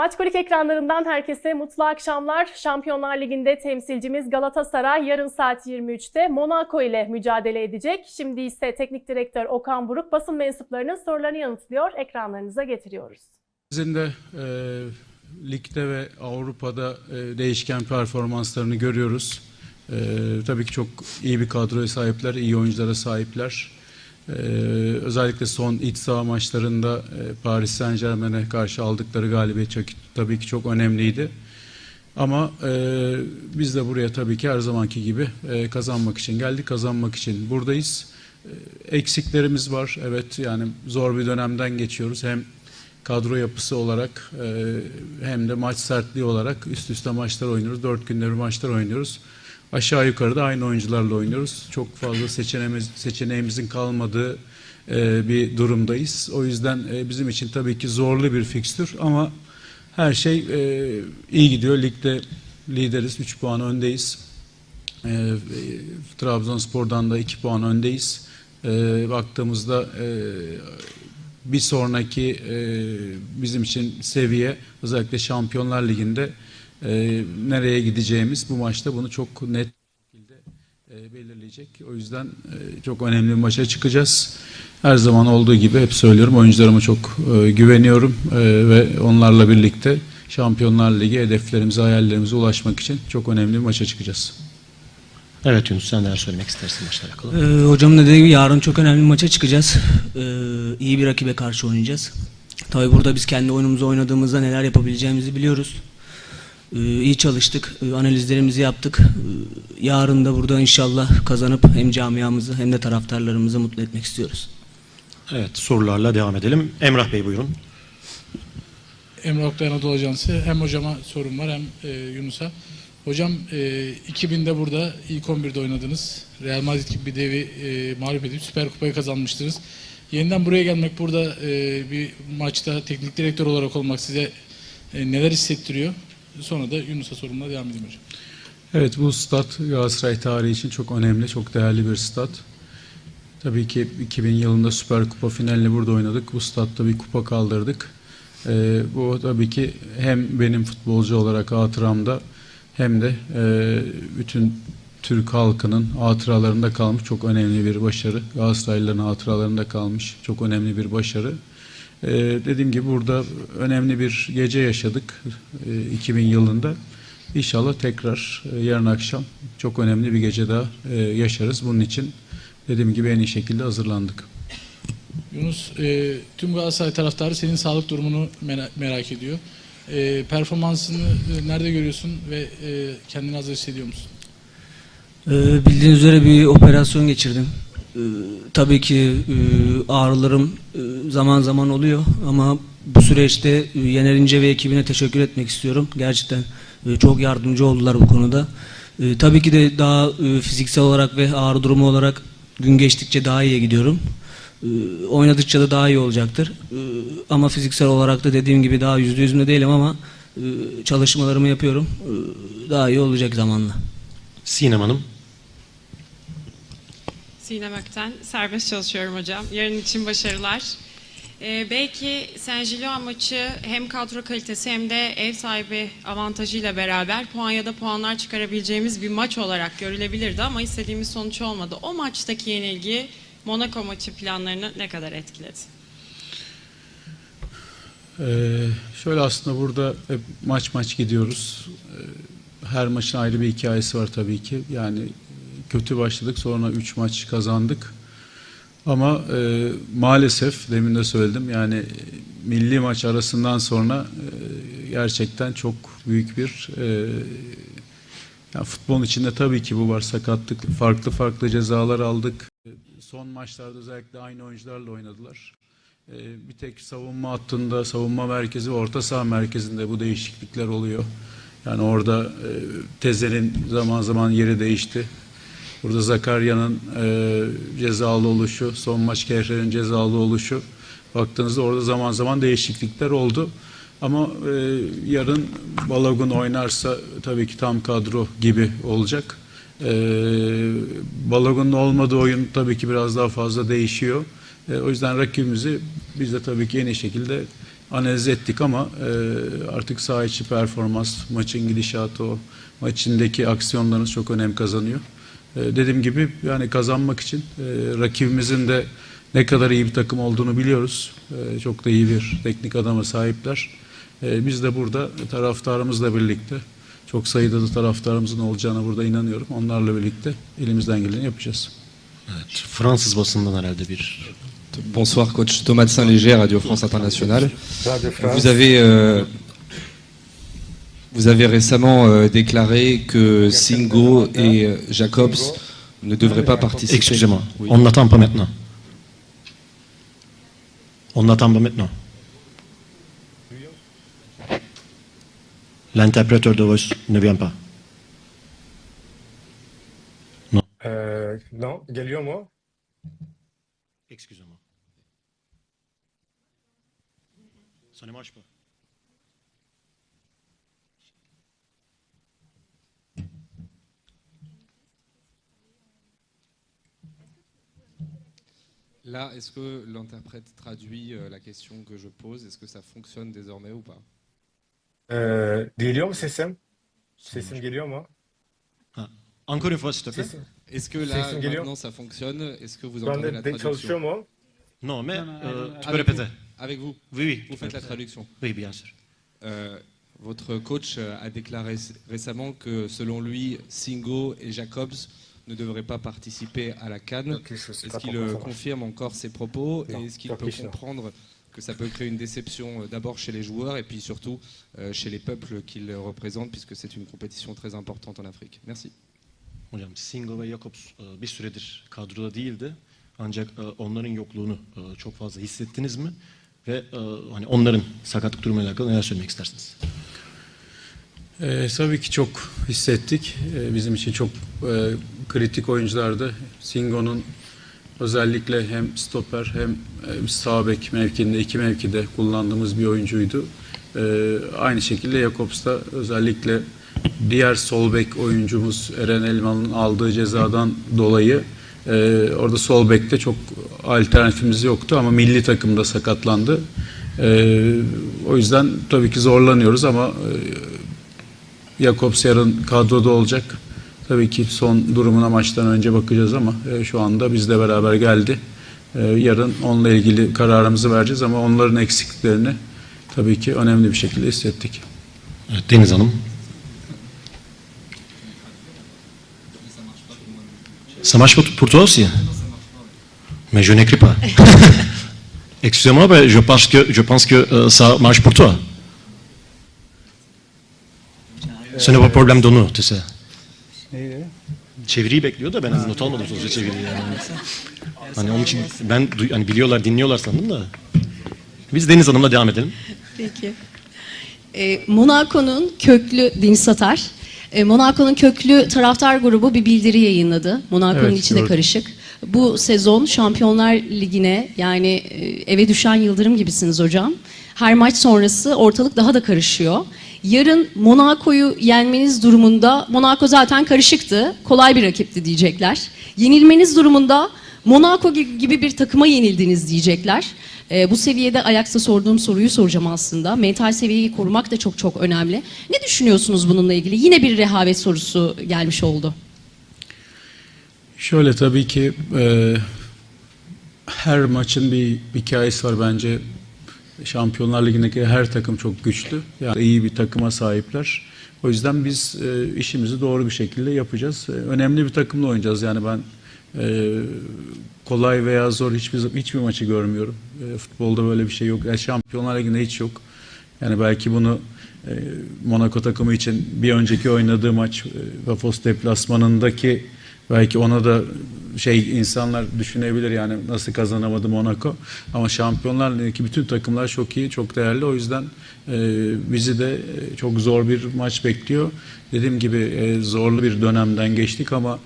Maçkolik ekranlarından herkese mutlu akşamlar. Şampiyonlar Ligi'nde temsilcimiz Galatasaray yarın saat 23'te Monaco ile mücadele edecek. Şimdi ise teknik direktör Okan Buruk basın mensuplarının sorularını yanıtlıyor. Ekranlarınıza getiriyoruz. Sizin de e, ligde ve Avrupa'da e, değişken performanslarını görüyoruz. E, tabii ki çok iyi bir kadroya sahipler, iyi oyunculara sahipler. E, özellikle son iç saha maçlarında e, Paris Saint Germain'e karşı aldıkları galibiyet çok, tabii ki çok önemliydi. Ama e, biz de buraya tabii ki her zamanki gibi e, kazanmak için geldik, kazanmak için buradayız. E, eksiklerimiz var, evet yani zor bir dönemden geçiyoruz. Hem kadro yapısı olarak e, hem de maç sertliği olarak üst üste maçlar oynuyoruz. Dört günde bir maçlar oynuyoruz. Aşağı yukarı da aynı oyuncularla oynuyoruz. Çok fazla seçeneğimiz, seçeneğimizin kalmadığı e, bir durumdayız. O yüzden e, bizim için tabii ki zorlu bir fikstür ama her şey e, iyi gidiyor. Ligde lideriz. 3 puan öndeyiz. E, e, Trabzonspor'dan da 2 puan öndeyiz. E, baktığımızda e, bir sonraki e, bizim için seviye özellikle Şampiyonlar Ligi'nde e, nereye gideceğimiz bu maçta bunu çok net şekilde e, belirleyecek. O yüzden e, çok önemli bir maça çıkacağız. Her zaman olduğu gibi hep söylüyorum oyuncularıma çok e, güveniyorum e, ve onlarla birlikte Şampiyonlar Ligi hedeflerimize, hayallerimize ulaşmak için çok önemli bir maça çıkacağız. Evet Yunus sen neler söylemek istersin maçla alakalı? Ee, hocamın dediği gibi yarın çok önemli bir maça çıkacağız. Ee, iyi bir rakibe karşı oynayacağız. Tabii burada biz kendi oyunumuzu oynadığımızda neler yapabileceğimizi biliyoruz. Ee, iyi çalıştık, ee, analizlerimizi yaptık. Ee, yarın da burada inşallah kazanıp hem camiamızı hem de taraftarlarımızı mutlu etmek istiyoruz. Evet sorularla devam edelim. Emrah Bey buyurun. Emre Oktay Anadolu Ajansı. Hem hocama sorum var hem e, Yunus'a. Hocam e, 2000'de burada ilk 11'de oynadınız. Real Madrid gibi bir devi e, mağlup edip Süper Kupayı kazanmıştınız. Yeniden buraya gelmek burada e, bir maçta teknik direktör olarak olmak size e, neler hissettiriyor? Sonra da Yunus'a sorumla devam edeyim hocam. Evet bu stat Galatasaray tarihi için çok önemli, çok değerli bir stat. Tabii ki 2000 yılında Süper Kupa finalini burada oynadık. Bu statta bir kupa kaldırdık. Ee, bu tabii ki hem benim futbolcu olarak hatıramda hem de e, bütün Türk halkının hatıralarında kalmış çok önemli bir başarı. Galatasaraylıların hatıralarında kalmış çok önemli bir başarı. Ee, dediğim gibi burada önemli bir gece yaşadık e, 2000 yılında. İnşallah tekrar e, yarın akşam çok önemli bir gece daha e, yaşarız. Bunun için dediğim gibi en iyi şekilde hazırlandık. Yunus, e, tüm Galatasaray taraftarı senin sağlık durumunu mera- merak ediyor. E, performansını e, nerede görüyorsun ve e, kendini hazır hissediyor musun? Ee, bildiğiniz üzere bir operasyon geçirdim. Ee, tabii ki e, ağrılarım e, zaman zaman oluyor ama bu süreçte e, Yener İnce ve ekibine teşekkür etmek istiyorum. Gerçekten çok yardımcı oldular bu konuda. Tabii ki de daha fiziksel olarak ve ağrı durumu olarak gün geçtikçe daha iyiye gidiyorum. Oynadıkça da daha iyi olacaktır. Ama fiziksel olarak da dediğim gibi daha yüzde yüzünde değilim ama çalışmalarımı yapıyorum. Daha iyi olacak zamanla. Sinem Hanım. Sinem Ökten. Serbest çalışıyorum hocam. Yarın için başarılar. Ee, belki Saint Gillois maçı hem kadro kalitesi hem de ev sahibi avantajıyla beraber puan ya da puanlar çıkarabileceğimiz bir maç olarak görülebilirdi ama istediğimiz sonuç olmadı. O maçtaki yenilgi Monaco maçı planlarını ne kadar etkiledi? Ee, şöyle aslında burada hep maç maç gidiyoruz. Ee, her maçın ayrı bir hikayesi var tabii ki. Yani kötü başladık sonra 3 maç kazandık. Ama e, maalesef demin de söyledim yani e, milli maç arasından sonra e, gerçekten çok büyük bir e, yani futbolun içinde tabii ki bu var sakatlık farklı farklı cezalar aldık. Son maçlarda özellikle aynı oyuncularla oynadılar. Ee, bir tek savunma hattında, savunma merkezi orta saha merkezinde bu değişiklikler oluyor. Yani orada e, Tezer'in zaman zaman yeri değişti. Burada Zakarya'nın e, cezalı oluşu, son maç Kehrer'in cezalı oluşu. Baktığınızda orada zaman zaman değişiklikler oldu. Ama e, yarın Balogun oynarsa tabii ki tam kadro gibi olacak. E, Balogun'un olmadığı oyun tabii ki biraz daha fazla değişiyor. E, o yüzden rakibimizi biz de tabii ki en iyi şekilde analiz ettik ama e, artık saha içi performans, maçın gidişatı o, maç içindeki aksiyonlarınız çok önem kazanıyor. E, dediğim gibi yani kazanmak için e, rakibimizin de ne kadar iyi bir takım olduğunu biliyoruz. E, çok da iyi bir teknik adama sahipler. E, biz de burada taraftarımızla birlikte çok sayıda da taraftarımızın olacağına burada inanıyorum. Onlarla birlikte elimizden geleni yapacağız. Evet, Fransız basından herhalde bir Bonsoir, coach Thomas Saint-Léger, Radio France Internationale. Vous avez, euh, vous avez récemment euh, déclaré que Singo et euh, Jacobs ne devraient pas participer. Excusez-moi, Oui. on n'attend pas maintenant. On n'attend pas maintenant. L'interpréteur de voix ne vient pas. Euh, non, geliyor mu? Excusez-moi. Ça ne marche pas. Là, est-ce que l'interprète traduit euh, la question que je pose? Est-ce que ça fonctionne désormais ou pas? Ee, geliyor mu sesim? Sesim geliyor mu? Encore une fois, s'il te plaît. Est-ce que là, maintenant, ça fonctionne? Est-ce que vous entendez la traduction? Non, mais euh, tu peux avec répéter. Avec vous? Oui, oui. Vous faites la traduction. Oui, bien sûr. Euh, votre coach euh, a déclaré récemment que selon lui, Singo et Jacobs ne devraient pas participer à la Cannes. Est-ce qu'il euh, confirme encore ses propos Non, et est-ce qu'il peut comprendre que ça peut créer une déception euh, d'abord chez les joueurs et puis surtout euh, chez les peuples qu'il représente puisque c'est une compétition très importante en Afrique Merci. Hocam Singo ve Jakobs bir süredir kadroda değildi. Ancak onların yokluğunu çok fazla hissettiniz mi? Ve hani onların sakatlık durumuyla alakalı neler söylemek istersiniz? Ee, tabii ki çok hissettik. Ee, bizim için çok e, kritik oyunculardı. Singo'nun özellikle hem stoper hem e, sağ bek mevkinde iki mevkide kullandığımız bir oyuncuydu. Ee, aynı şekilde Jakobs da özellikle diğer sol bek oyuncumuz Eren Elmalı'nın aldığı cezadan dolayı e, orada sol bekte çok alternatifimiz yoktu ama milli takımda sakatlandı. Ee, o yüzden tabii ki zorlanıyoruz ama e, Jakobs yarın kadroda olacak. Tabii ki son durumuna maçtan önce bakacağız ama e, şu anda bizle beraber geldi. E, yarın onunla ilgili kararımızı vereceğiz ama onların eksikliklerini tabii ki önemli bir şekilde hissettik. Evet, Deniz Hanım. Toi aussi Mais je n'écris pas. Excusez-moi, je pense que, je pense que euh, ça marche pour toi. Ce n'est pas problème de nous, tu sais. Çeviriyi bekliyor da ben not almadım sonuçta çeviriyi. Yani. Hani onun için ben hani biliyorlar, dinliyorlar sandım da. Biz Deniz Hanım'la devam edelim. Peki. E, Monaco'nun köklü Deniz Satar. E, Monaco'nun köklü taraftar grubu bir bildiri yayınladı. Monaco'nun Evet, içinde gördüm. karışık. Bu sezon Şampiyonlar Ligi'ne yani e, eve düşen yıldırım gibisiniz hocam. Her maç sonrası ortalık daha da karışıyor. Yarın Monaco'yu yenmeniz durumunda Monaco zaten karışıktı. Kolay bir rakipti diyecekler. Yenilmeniz durumunda Monaco gi- gibi bir takıma yenildiniz diyecekler. Ee, bu seviyede ayakta sorduğum soruyu soracağım aslında. Mental seviyeyi korumak da çok çok önemli. Ne düşünüyorsunuz bununla ilgili? Yine bir rehavet sorusu gelmiş oldu. Şöyle tabii ki e, her maçın bir hikayesi var bence. Şampiyonlar Ligi'ndeki her takım çok güçlü. Yani iyi bir takıma sahipler. O yüzden biz e, işimizi doğru bir şekilde yapacağız. E, önemli bir takımla oynayacağız. Yani ben e, kolay veya zor hiçbir hiçbir maçı görmüyorum. E, futbolda böyle bir şey yok. Yani Şampiyonlar Ligi'nde hiç yok. Yani belki bunu e, Monaco takımı için bir önceki oynadığı maç e, Pafos deplasmanındaki belki ona da şey insanlar düşünebilir yani nasıl kazanamadı Monaco ama Şampiyonlar Ligi'ndeki bütün takımlar çok iyi, çok değerli. O yüzden e, bizi de e, çok zor bir maç bekliyor. Dediğim gibi e, zorlu bir dönemden geçtik ama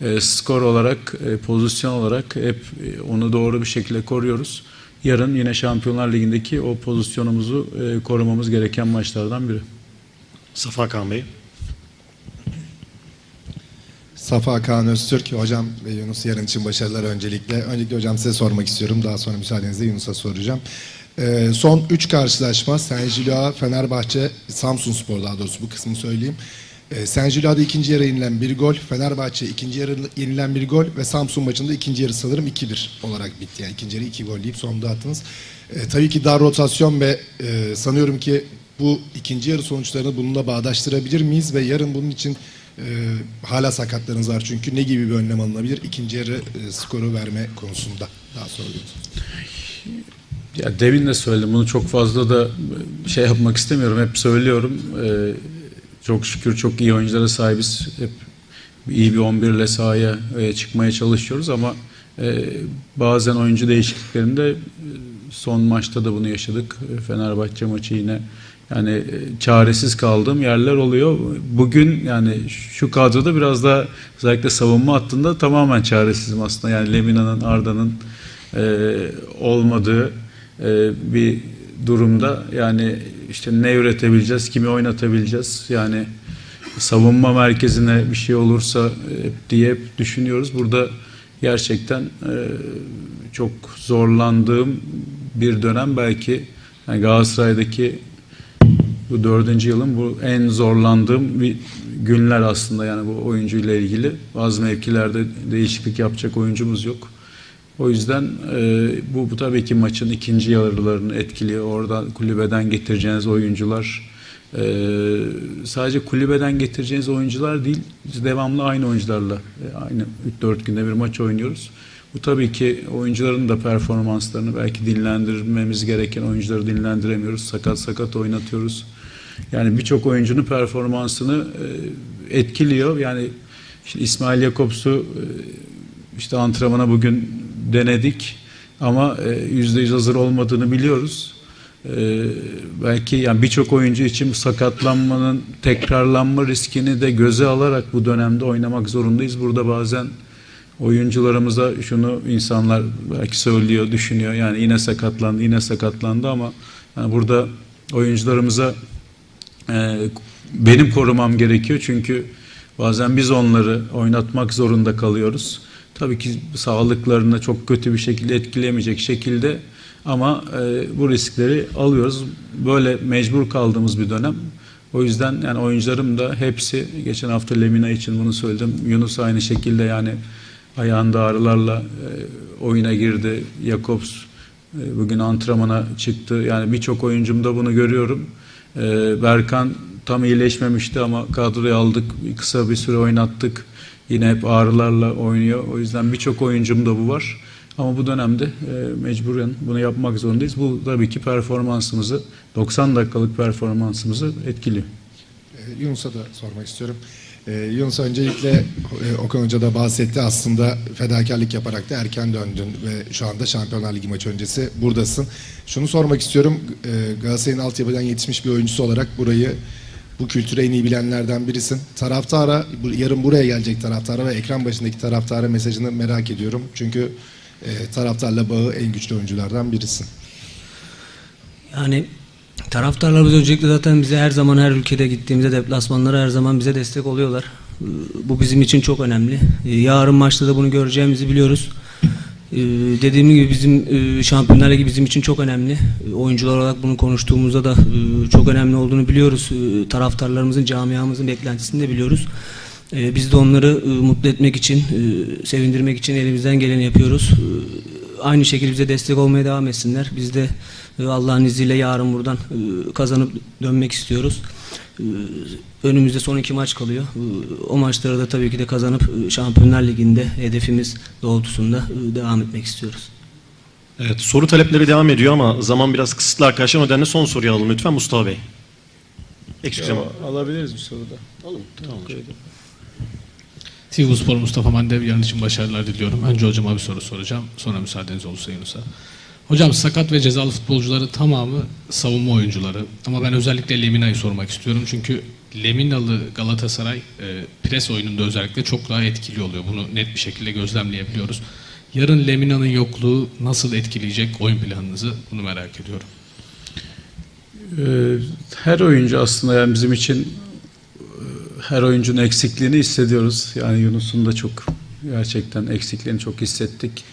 e, skor olarak, e, pozisyon olarak hep e, onu doğru bir şekilde koruyoruz. Yarın yine Şampiyonlar Ligi'ndeki o pozisyonumuzu e, korumamız gereken maçlardan biri. Safa Kaan Bey. Safa Kaan Öztürk, hocam ve Yunus yarın için başarılar öncelikle. Öncelikle hocam size sormak istiyorum. Daha sonra müsaadenizle Yunus'a soracağım. Ee, son 3 karşılaşma Gilloa, Fenerbahçe, Samsun Spor daha doğrusu bu kısmı söyleyeyim. Ee, Saint Gilloa'da ikinci yarı yenilen bir gol, Fenerbahçe ikinci yarı yenilen bir gol ve Samsun maçında ikinci yarı sanırım 2-1 olarak bitti. Yani ikinci yarı 2 gol deyip sonunda attınız. Ee, tabii ki dar rotasyon ve e, sanıyorum ki bu ikinci yarı sonuçlarını bununla bağdaştırabilir miyiz ve yarın bunun için e, hala sakatlarınız var çünkü ne gibi bir önlem alınabilir ikinci yarı e, skoru verme konusunda daha sonra Ya demin de söyledim bunu çok fazla da şey yapmak istemiyorum. Hep söylüyorum. Ee, çok şükür çok iyi oyunculara sahibiz. Hep iyi bir 11 ile sahaya e, çıkmaya çalışıyoruz ama e, bazen oyuncu değişikliklerinde e, son maçta da bunu yaşadık. E, Fenerbahçe maçı yine yani e, çaresiz kaldığım yerler oluyor. Bugün yani şu kadroda biraz daha özellikle savunma hattında tamamen çaresizim aslında. Yani Lemina'nın, Arda'nın e, olmadığı e, bir durumda yani işte ne üretebileceğiz, kimi oynatabileceğiz yani savunma merkezine bir şey olursa e, diye hep düşünüyoruz. Burada gerçekten e, çok zorlandığım bir dönem belki yani Galatasaray'daki bu dördüncü yılın bu en zorlandığım bir günler aslında yani bu oyuncuyla ilgili. Bazı mevkilerde değişiklik yapacak oyuncumuz yok. O yüzden e, bu, bu tabii ki maçın ikinci yarılarını etkiliyor. Oradan kulübeden getireceğiniz oyuncular e, sadece kulübeden getireceğiniz oyuncular değil, devamlı aynı oyuncularla e, aynı 3-4 günde bir maç oynuyoruz. Bu tabii ki oyuncuların da performanslarını belki dinlendirmemiz gereken oyuncuları dinlendiremiyoruz. Sakat sakat oynatıyoruz. Yani birçok oyuncunun performansını e, etkiliyor. Yani işte İsmail Yakops'u e, işte antrenmana bugün denedik ama e, yüzde yüz hazır olmadığını biliyoruz. Belki yani birçok oyuncu için sakatlanmanın tekrarlanma riskini de göze alarak bu dönemde oynamak zorundayız. Burada bazen oyuncularımıza şunu insanlar belki söylüyor, düşünüyor. Yani yine sakatlandı, yine sakatlandı ama yani burada oyuncularımıza e, benim korumam gerekiyor çünkü bazen biz onları oynatmak zorunda kalıyoruz. Tabii ki sağlıklarını çok kötü bir şekilde etkilemeyecek şekilde ama e, bu riskleri alıyoruz. Böyle mecbur kaldığımız bir dönem. O yüzden yani oyuncularım da hepsi geçen hafta Lemina için bunu söyledim. Yunus aynı şekilde yani ayağında ağrılarla e, oyuna girdi. Jakobs e, bugün antrenmana çıktı. Yani birçok oyuncumda bunu görüyorum. E, Berkan tam iyileşmemişti ama kadroya aldık. Kısa bir süre oynattık. Yine hep ağrılarla oynuyor. O yüzden birçok oyuncumda bu var. Ama bu dönemde e, mecburen bunu yapmak zorundayız. Bu tabii ki performansımızı, 90 dakikalık performansımızı etkiliyor. Ee, Yunus'a da sormak istiyorum. Ee, Yunus öncelikle e, Okan Hoca da bahsetti aslında fedakarlık yaparak da erken döndün ve şu anda Şampiyonlar Ligi maçı öncesi buradasın. Şunu sormak istiyorum. Ee, Galatasaray'ın altyapıdan yetişmiş bir oyuncusu olarak burayı bu kültürü en iyi bilenlerden birisin. Taraftara, yarın buraya gelecek taraftara ve ekran başındaki taraftara mesajını merak ediyorum. Çünkü e, taraftarla bağı en güçlü oyunculardan birisin. Yani taraftarlarımız öncelikle zaten bize her zaman her ülkede gittiğimizde deplasmanlara her zaman bize destek oluyorlar. Bu bizim için çok önemli. Ee, Yarın maçta da bunu göreceğimizi biliyoruz. Ee, Dediğim gibi bizim e, Şampiyonlar Ligi bizim için çok önemli. Ee, Oyuncular olarak bunu konuştuğumuzda da e, çok önemli olduğunu biliyoruz. Taraftarlarımızın, camiamızın beklentisini de biliyoruz. Biz de onları e, mutlu etmek için, sevindirmek için elimizden geleni yapıyoruz. Aynı şekilde bize destek olmaya devam etsinler. Biz de Allah'ın izniyle yarın buradan e, kazanıp dönmek istiyoruz. Ee, Önümüzde son iki maç kalıyor. Ee, O maçları da tabii ki de kazanıp e, Şampiyonlar Ligi'nde hedefimiz doğrultusunda e, devam etmek istiyoruz. Evet, soru talepleri devam ediyor ama zaman biraz kısıtlı arkadaşlar. O nedenle son soruyu alalım lütfen Mustafa Bey. Eksik zaman. Alabiliriz bir soruda. Alalım. Tamam hocam. TV Spor Mustafa Mandev yarın için başarılar diliyorum. Önce hocama bir soru soracağım. Sonra müsaadeniz olursa Yunus'a. Hocam sakat ve cezalı futbolcuları tamamı savunma oyuncuları. Ama ben özellikle Lemina'yı sormak istiyorum. Çünkü Leminalı Galatasaray e, pres oyununda özellikle çok daha etkili oluyor. Bunu net bir şekilde gözlemleyebiliyoruz. Yarın Lemina'nın yokluğu nasıl etkileyecek oyun planınızı bunu merak ediyorum. Ee, Her oyuncu aslında yani bizim için e, her oyuncunun eksikliğini hissediyoruz. Yani Yunus'un da çok gerçekten eksikliğini çok hissettik.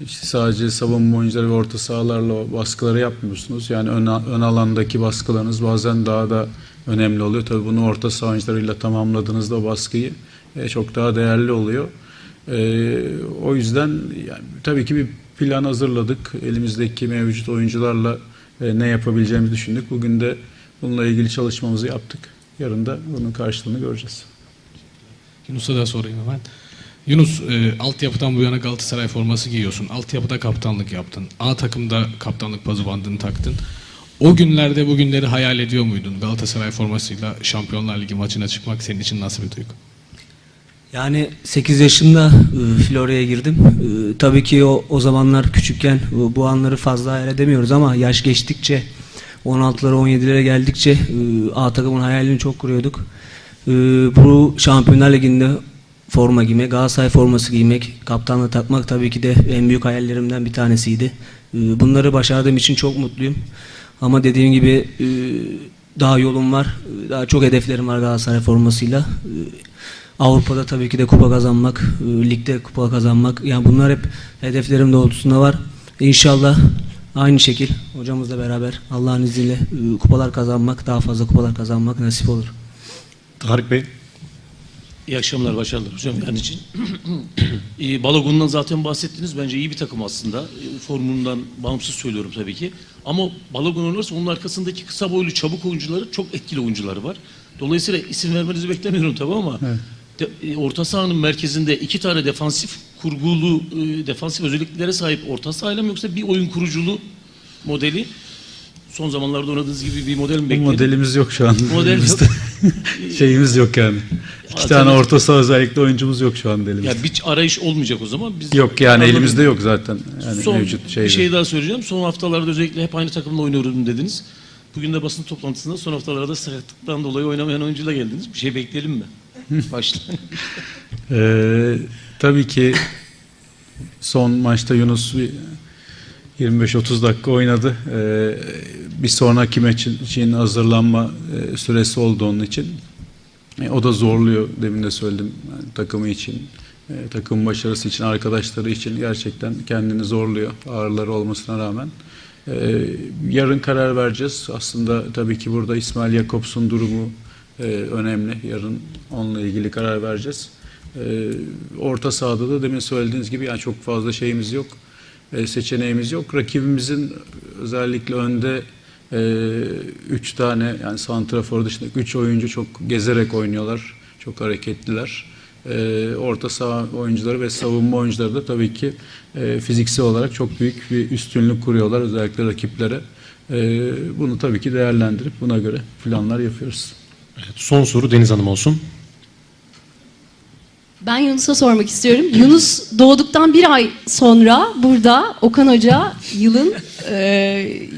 İşte sadece savunma oyuncuları ve orta sahalarla baskıları yapmıyorsunuz. Yani ön, ön alandaki baskılarınız bazen daha da önemli oluyor. Tabii bunu orta saha oyuncularıyla tamamladığınızda baskıyı e, çok daha değerli oluyor. E, o yüzden yani, tabii ki bir plan hazırladık. Elimizdeki mevcut oyuncularla e, ne yapabileceğimizi düşündük. Bugün de bununla ilgili çalışmamızı yaptık. Yarın da bunun karşılığını göreceğiz. Yunus'a da sorayım hemen. Yunus, e, altyapıdan bu yana Galatasaray forması giyiyorsun. Altyapıda kaptanlık yaptın. A takımda kaptanlık pazı bandını taktın. O günlerde bugünleri hayal ediyor muydun? Galatasaray formasıyla Şampiyonlar Ligi maçına çıkmak senin için nasıl bir duygu? Yani 8 yaşında e, Florya'ya girdim. E, tabii ki o, o zamanlar küçükken e, bu anları fazla hayal edemiyoruz ama yaş geçtikçe 16'lara 17'lere geldikçe e, A takımın hayalini çok kuruyorduk. E, bu Şampiyonlar Ligi'nde forma giymek, Galatasaray forması giymek, kaptanlığı takmak tabii ki de en büyük hayallerimden bir tanesiydi. E, bunları başardığım için çok mutluyum. Ama dediğim gibi e, daha yolum var. Daha çok hedeflerim var Galatasaray formasıyla. E, Avrupa'da tabii ki de kupa kazanmak, e, ligde kupa kazanmak. Yani bunlar hep hedeflerim doğrultusunda var. İnşallah aynı şekil hocamızla beraber Allah'ın izniyle e, kupalar kazanmak, daha fazla kupalar kazanmak nasip olur. Tarık Bey. İyi akşamlar, başarılar hocam yani için. İyi, Balogun'dan zaten bahsettiniz. Bence iyi bir takım aslında. E, Formundan bağımsız söylüyorum tabii ki. Ama Balogun oynarsa onun arkasındaki kısa boylu çabuk oyuncuları çok etkili oyuncuları var. Dolayısıyla isim vermenizi beklemiyorum tabii ama de- e, orta sahanın merkezinde iki tane defansif kurgulu, e, defansif özelliklere sahip orta sahayla mı yoksa bir oyun kuruculu modeli son zamanlarda oynadığınız gibi bir model mi Bu bekleyin? modelimiz yok şu an. Model yok. Şeyimiz yok yani. İki tane orta saha özellikle oyuncumuz yok şu anda elimizde. Ya bir arayış olmayacak o zaman. Biz Yok yani Anladım. elimizde yok zaten. Yani Son mevcut şey. bir şey daha söyleyeceğim. Son haftalarda özellikle hep aynı takımla oynuyorum dediniz. Bugün de basın toplantısında son haftalarda sakatlıktan dolayı oynamayan oyuncuyla geldiniz. Bir şey bekleyelim mi? Başlayın. Ee, tabii ki son maçta Yunus bir 25-30 dakika oynadı. Ee, bir sonraki maç için hazırlanma e, süresi oldu onun için. E, o da zorluyor demin de söyledim yani takımı için. e, takım başarısı için, arkadaşları için gerçekten kendini zorluyor ağrıları olmasına rağmen. Yarın karar vereceğiz. Aslında tabii ki burada İsmail Jakobs'un durumu önemli. Yarın onunla ilgili karar vereceğiz. Orta sahada da demin söylediğiniz gibi yani çok fazla şeyimiz yok. Seçeneğimiz yok. Rakibimizin özellikle önde e, üç tane yani santrafor dışında üç oyuncu çok gezerek oynuyorlar. Çok hareketliler. E, orta saha oyuncuları ve savunma oyuncuları da tabii ki e, fiziksel olarak çok büyük bir üstünlük kuruyorlar özellikle rakiplere. E, bunu tabii ki değerlendirip buna göre planlar yapıyoruz. Son soru Deniz Hanım olsun. Ben Yunus'a sormak istiyorum. Yunus doğduktan bir ay sonra burada Okan Hoca yılın, e,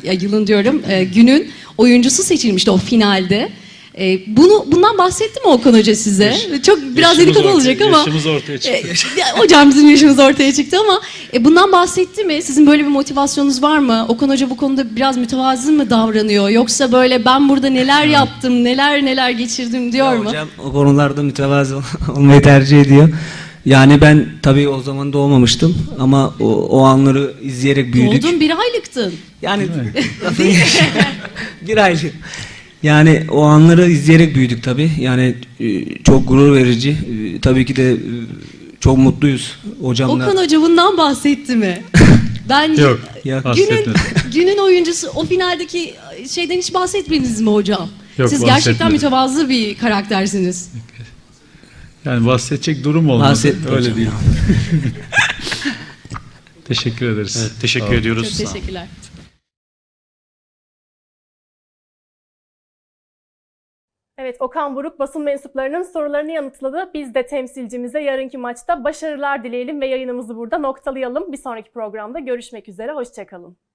ya yılın diyorum, e, günün oyuncusu seçilmişti o finalde. E, bunu bundan bahsetti mi Okan Hoca size? Çok biraz dedikodu olacak ama. Yaşımız ortaya çıktı. E, hocam bizim yaşımız ortaya çıktı ama e, bundan bahsetti mi? Sizin böyle bir motivasyonunuz var mı? Okan Hoca bu konuda biraz mütevazı mı davranıyor? Yoksa böyle ben burada neler yaptım, neler neler geçirdim diyor Ya mu? Hocam o konularda mütevazı olmayı tercih ediyor. Yani ben tabii o zaman doğmamıştım ama o, o anları izleyerek büyüdük. Doğdun bir aylıktın. Yani bir aylık. Yani o anları izleyerek büyüdük tabii. Yani e, çok gurur verici. E, Tabii ki de e, çok mutluyuz hocamla. Okan Hoca bundan bahsetti mi? Ben Yok. Ya, günün günün oyuncusu o finaldeki şeyden hiç bahsetmediniz mi hocam? Yok, Siz gerçekten mütevazı bir karaktersiniz. Yani bahsedecek durum olmadı. Bahsetme Öyle hocam. değil. Teşekkür ederiz. Evet, teşekkür ediyoruz. Çok teşekkürler. Evet Okan Buruk basın mensuplarının sorularını yanıtladı. Biz de temsilcimize yarınki maçta başarılar dileyelim ve yayınımızı burada noktalayalım. Bir sonraki programda görüşmek üzere. Hoşçakalın.